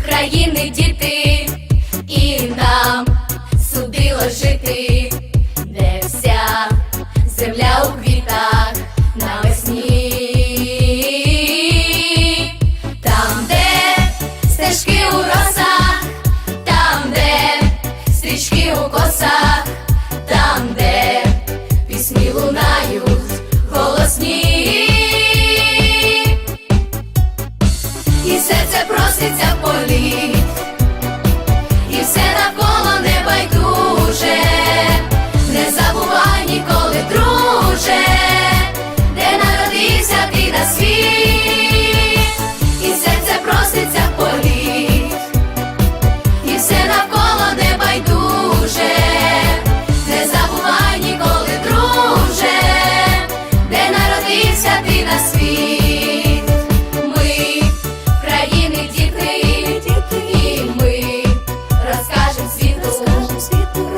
України діти, і нам судило жити, де вся земля у квітах навесні, там, де стежки у росах, там, де стрічки у косах, Проситься політ, і все навколо не байдуже, не забувай ніколи, друже, де народився ти на світ, і серце проситься політ, і все навколо не байдуже, не забувай ніколи, друже, де народився ти на світ. See you.